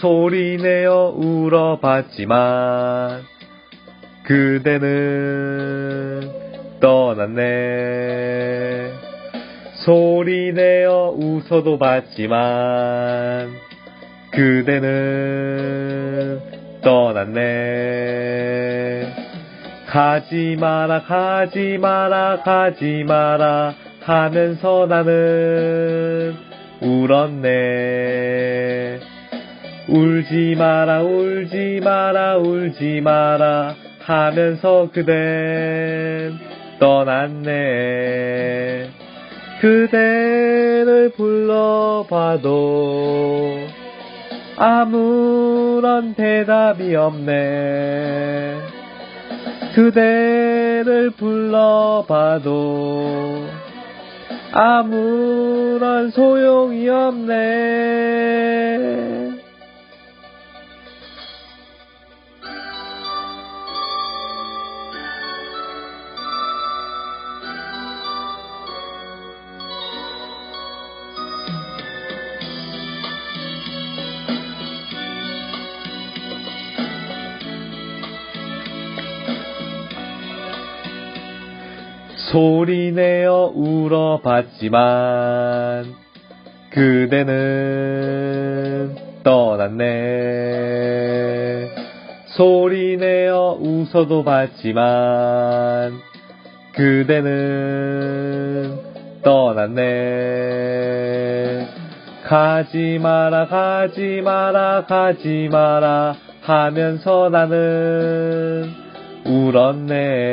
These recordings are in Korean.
소리내어 울어봤지만 그대는 떠났네. 소리내어 웃어도 봤지만 그대는 떠났네. 가지 마라 가지 마라 가지 마라 하면서 나는 울었네 울지 마라 울지 마라 울지 마라 하면서 그댄 떠났네. 그대를 불러봐도 아무런 대답이 없네. 그대를 불러봐도 아무런 소용이 없네 소리내어 울어봤지만 그대는 떠났네. 소리내어 웃어도 봤지만 그대는 떠났네. 가지 마라 가지 마라 가지 마라 하면서 나는 울었네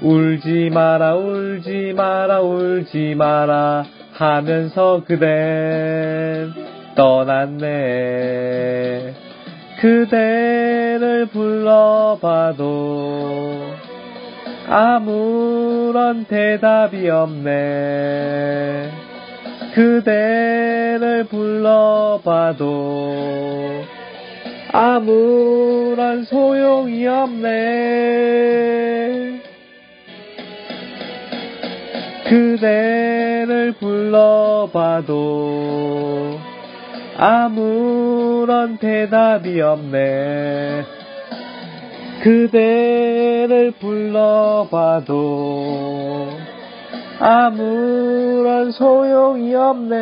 울지 마라 울지 마라 울지 마라 하면서 그댄 떠났네. 그대를 불러봐도 아무런 대답이 없네. 그대를 불러봐도 아무런 소용이 없네 그대를 불러봐도 아무런 대답이 없네. 그대를 불러봐도 아무런 소용이 없네